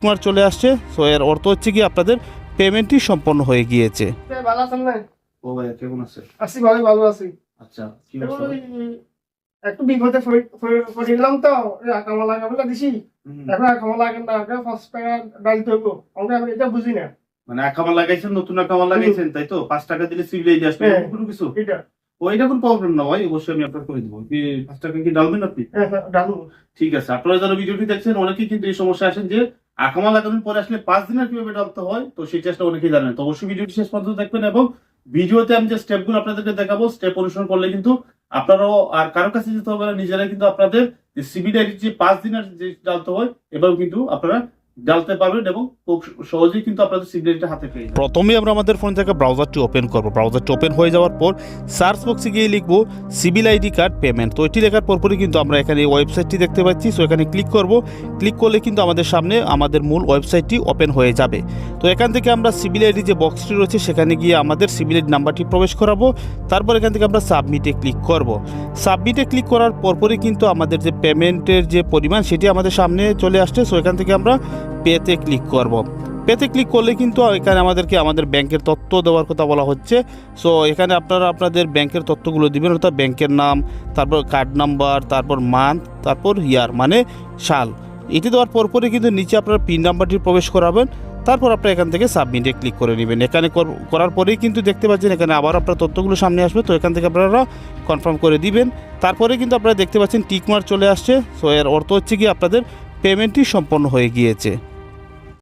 Tick mark চলে আসছে। So এর অর্থ হচ্ছে কি আপনাদের পেমেন্টটি সম্পন্ন হয়ে গিয়েছে। ভালো আছেন না ও ভাইয়া কেমন আছে আছি ভাই ভালো আছি। আচ্ছা কি এবং অবস্থা? ওই একটু বিপদে পড়ে- পড়ে- পড়িলাম তো। আকামা লাগাবো দিছি। এখন আকামা লাগেন না আগে পাঁচ টাকা ডালতে হইব আমরা আমি এটা বুঝি না। মানে আকামা লাগাইছেন নতুন আকামা লাগাইছেন তাই তো? পাঁচ টাকা দিলে সিভিলে দিয়ে আসবে হ্যাঁ। কোনো কিছু? এটা। ও এটা কোনো প্রবলেম না ভাই অবশ্যই আমি আপনার করে দেবো। কি পাঁচ টাকা কি ডালবেন আপনি? হ্যাঁ, হ্যাঁ, ঠিক আছে আপনারা যারা ভিডিওটি দেখছেন অনেকেই কিন্তু এই সমস্যা আসেন যে আকামা লাগানোর পরে আসলে পাঁচ দিনের কীভাবে ডালতে হয়, তো সেই চেষ্টা অনেকেই জানেন। তো অবশ্যই ভিডিওটি শেষ পর্যন্ত দেখবেন এবং ভিডিওতে আমি যে স্টেপগুলো আপনাদেরকে দেখাবো স্টেপ অনুসরণ করলে কিন্তু আপনারাও আর কারও কাছে যেতে হবে না নিজেরা কিন্তু আপনাদের সিবিডি যে পাঁচ দিনের যে ডালতে হয় এবার কিন্তু আপনারা ডালতে পারবেন এবং খুব সহজেই কিন্তু আপনাদের সিবিডিটা হাতে পেয়ে প্রথমে আমরা আমাদের ফোন থেকে ব্রাউজারটি ওপেন করব। ব্রাউজারটি ওপেন হয়ে যাওয়ার পর সার্চ বক্সে গিয়ে লিখব সিভিল আইডি কার্ড পেমেন্ট তো এটি লেখার পরপরই কিন্তু আমরা এখানে ওয়েবসাইটটি দেখতে পাচ্ছি। সো এখানে ক্লিক করব। ক্লিক করলে কিন্তু আমাদের সামনে আমাদের মূল ওয়েবসাইটটি ওপেন হয়ে যাবে। তো এখান থেকে আমরা সিভিল আইডি যে বক্সটি রয়েছে, সেখানে গিয়ে আমাদের সিভিল আইডি নাম্বারটি প্রবেশ করাবো। তারপর এখান থেকে আমরা সাবমিটে ক্লিক করব। সাবমিটে ক্লিক করার পরপরই কিন্তু আমাদের যে পেমেন্টের যে পরিমাণ, সেটি আমাদের সামনে চলে আসছে। সো এখান থেকে আমরা পেতে ক্লিক করব। পেতে ক্লিক করলে কিন্তু এখানে আমাদেরকে আমাদের ব্যাংকের তথ্য দেওয়ার কথা বলা হচ্ছে। সো এখানে আপনারা আপনাদের ব্যাংকের তথ্যগুলো দিবেন, অর্থাৎ ব্যাংকের নাম, তারপর কার্ড নাম্বার তারপর মান্থ তারপর ইয়ার মানে সাল। এটি দেওয়ার পরপরই কিন্তু নিচে আপনারা পিন নাম্বারটি প্রবেশ করাবেন। তারপর আপনারা এখান থেকে সাবমিটে ক্লিক করে নেবেন। এখানে কর- করার পরেই কিন্তু দেখতে পাচ্ছেন, এখানে আবার আপনার তথ্যগুলো সামনে আসবে। তো এখান থেকে আপনারা কনফার্ম করে দিবেন। তারপরে কিন্তু আপনারা দেখতে পাচ্ছেন টিকমার চলে আসছে। সো এর অর্থ হচ্ছে কি, আপনাদের পেমেন্টটি সম্পন্ন হয়ে গিয়েছে।